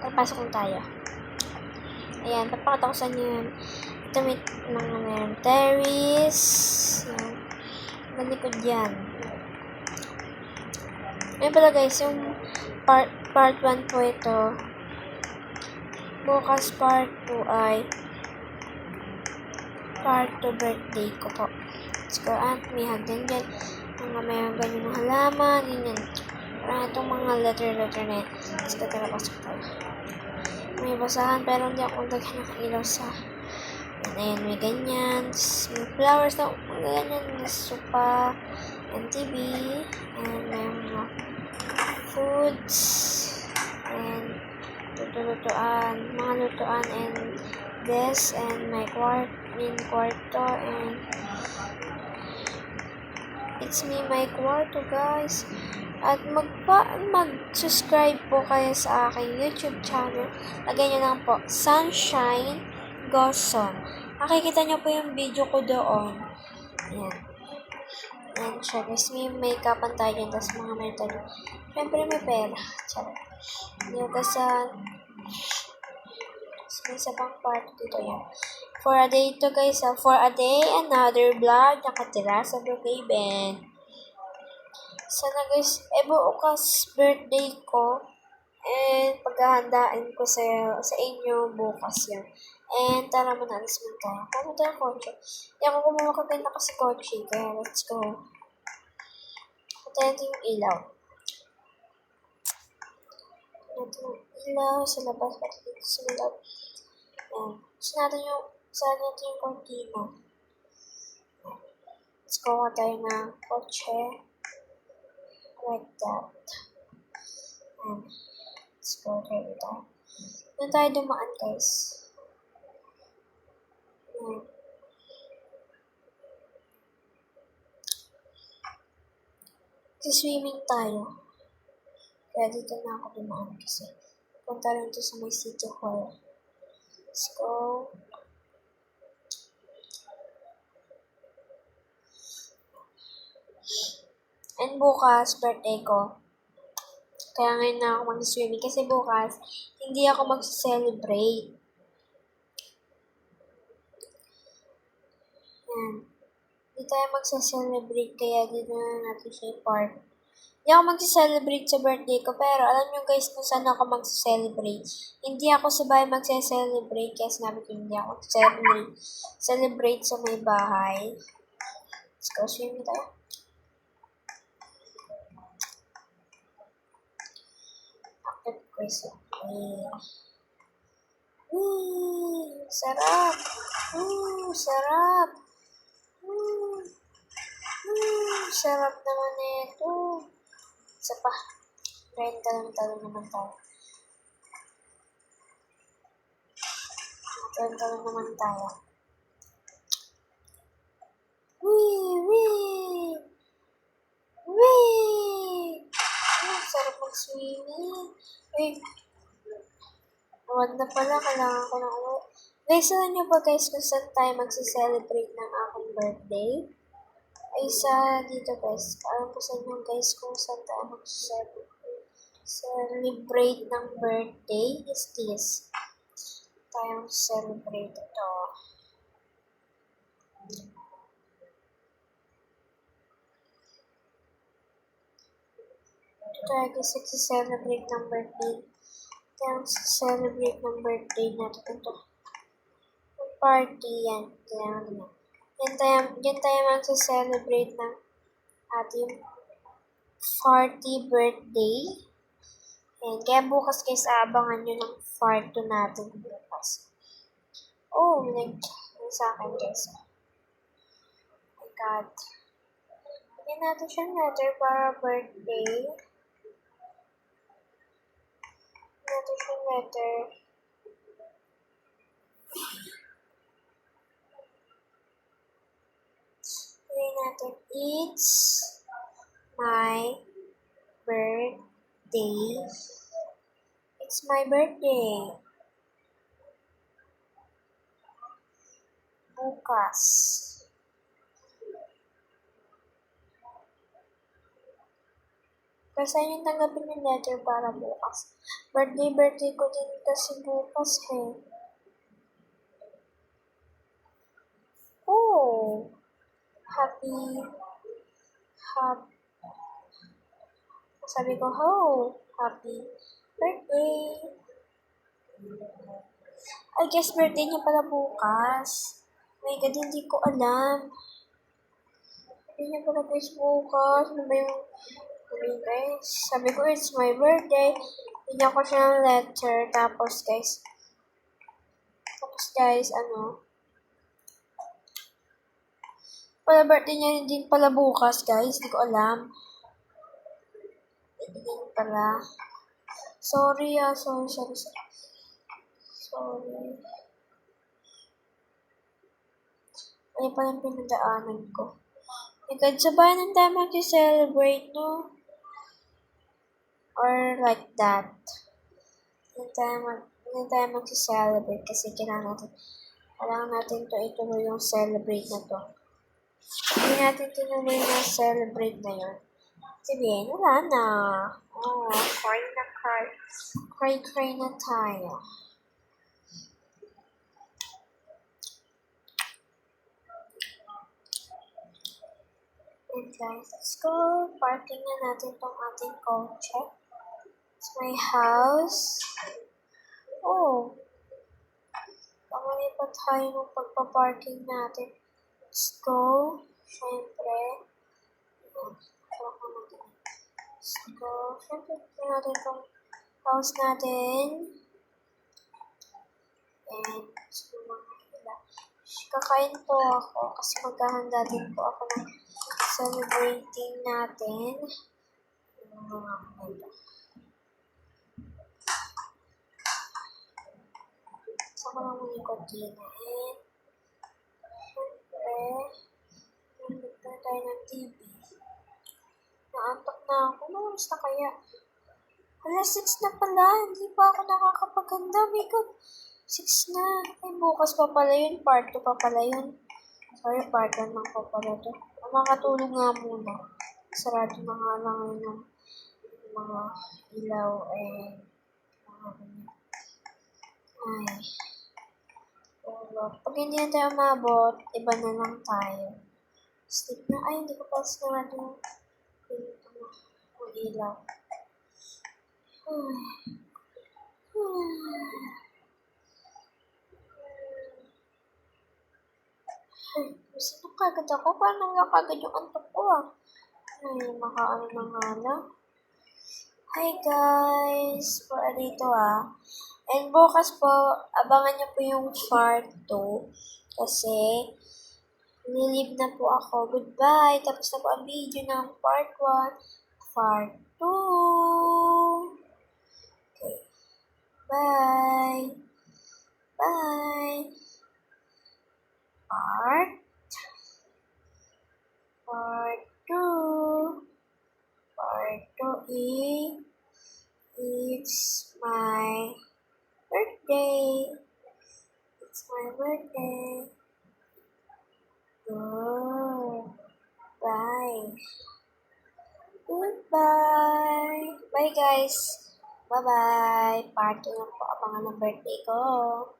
Papasok na tayo. Ayan, papakita ko sa inyo yun. Ito may mga meron. Terrace. Yan. Malikod yan. Ayun pala guys, yung part, part 1 po ito. Bukas part 2 ay part 2 birthday ko po. Let's go at may hagdan dyan. Mga mayroong ganyan mga halaman, ganyan. Parang itong mga letter-letter na yan. Let's go tara pasok tayo. May basahan pero hindi ako lagyan nakailaw sa Ayan, may ganyan. May flowers na mga ganyan. May sopa, and and may mga foods, and luto-lutoan, mga lutoan, and this, and my quart, main kwarto, and it's me, my kwarto, guys. At magpa, mag-subscribe po kayo sa aking YouTube channel. Lagyan nyo lang po, Sunshine Goson. Makikita nyo po yung video ko doon. Ayan. Ayan siya. Guys, may make-upan tayo dyan. Tapos mga meron tayo. Siyempre may pera. Charot. Yung kasi may isa pang part dito yan. For a day to guys. ah. For a day, another vlog. Nakatira sa Brookhaven. Sana guys, eh bukas birthday ko. And paghahandaan ko sa, sa inyo bukas yan. And tara mo na, alis mo tayo. Kamo tayo kotse. Hindi ako kumakaganda kasi kotse. Kaya let's go. Ito yung ilaw. Ito yung ilaw sa labas. Pati dito sa loob. Ayan. Gusto natin yung, sa natin yung cortina. Let's nga tayo ng kotse. Like that. Ayan. Let's go tayo tayo. Doon tayo dumaan guys. Ayan. swimming tayo. Kaya dito na ako dumaan kasi punta rin to sa may City Hall. Let's go. And bukas, birthday ko. Kaya ngayon na ako mag-swimming kasi bukas, hindi ako mag-celebrate. Yan. Hindi tayo magsa-celebrate kaya dito na natin siya i-park. Hindi ako magsa-celebrate sa birthday ko pero alam nyo guys kung saan ako magsa-celebrate. Hindi ako sabay magsa-celebrate kaya sinabi ko hindi ako celebrate celebrate sa may bahay. Let's go swimming tayo. Eh. Wee! Sarap! Woo! Sarap! Woo! Woo! Sarap naman ito. Isa pa. Renta lang talo naman tayo. Renta lang naman tayo. Wee! Wee! Wee! Mag-swimming. Wait. Huwag na pala, kailangan ko na uwi. Guys, alam niyo ba guys kung saan tayo magsi-celebrate ng aking birthday? Ay sa dito guys. Alam ko sa inyo guys kung saan tayo magsi-celebrate celebrate ng birthday is this. Tayo celebrate ito. Ito tayo guys celebrate ng birthday. Tayo celebrate ng birthday natin ito. Party yan. Kailangan yan. Yan tayo, yan tayo magsa-celebrate ng ating 40 birthday. Ayan. Kaya bukas guys, abangan nyo ng part 2 natin bukas. Oh, nag sa akin guys. Oh my God. Lagyan natin siya letter para birthday. Letter. Lagyan natin, it's my birthday. It's my birthday. Bukas. Basta yung tanggapin yung letter para bukas. Birthday, birthday ko din kasi bukas eh. Oh! Happy, happy, sabi ko, ho, happy birthday. I guess birthday niya pala bukas. My God, hindi ko alam. Birthday niya pala guys bukas. Ano ba yung sabi guys? Sabi ko, it's my birthday. Bigyan ko siya ng letter. Tapos guys, tapos guys, ano, pala birthday niya din pala bukas guys. Hindi ko alam. Hindi pala. Sorry ah, sorry, sorry, sorry. Sorry. Ano pa yung pinadaanan ko? Ikaw, sabayan ng tayo mag-celebrate, no? Or like that. Hindi tayo mag hindi tayo mag-celebrate kasi kailangan natin kailangan natin to ituloy yung celebrate na to. Hindi natin tinuloy na celebrate na yun. Sabihin, wala na. Oh, cry na cry. Cry, cry na tayo. And guys, let's go. Parking na natin tong ating kotse. It's my house. Oh. Kamali pa tayo ng pagpa-parking natin. Let's go. Siyempre. Let's go. Siyempre, ito natin tong house natin. And, so, mga hila. Kakain po ako kasi maghahanda din po ako ng celebrating natin. Yung mga muna yung kontina. And, syempre, nandun na tayo ng TV. Naantok na ako. Malas na kaya? Alas 6 na pala. Hindi pa ako nakakapaganda. God. 6 na. Ay, bukas pa pala yun. Part 2 pa pala yun. Sorry, part 1 lang pa pala to. Makatulog nga muna. Sarado na nga lang yun yung mga ilaw and mga ganyan. Ay. Ulo. Pag hindi na tayo umabot, iba na lang tayo. Sleep na. Ay, hindi ko pa sinarado yung pinto mo. Yung ilaw. Ay. Gusto kagad ako. Paano nga kagad yung antok ko ah? Ay, makaano na nga lang. Hi guys! Para dito ah. And bukas po, abangan niyo po yung part 2. Kasi, lilib na po ako. Goodbye! Tapos na po ang video ng part 1. Part 2! Okay. Bye! Bye! Part Part 2 Part 2 is It's birthday. It's my birthday. Good. Bye. Goodbye. Bye guys. Bye-bye. Part 2 na po abangan ng birthday ko.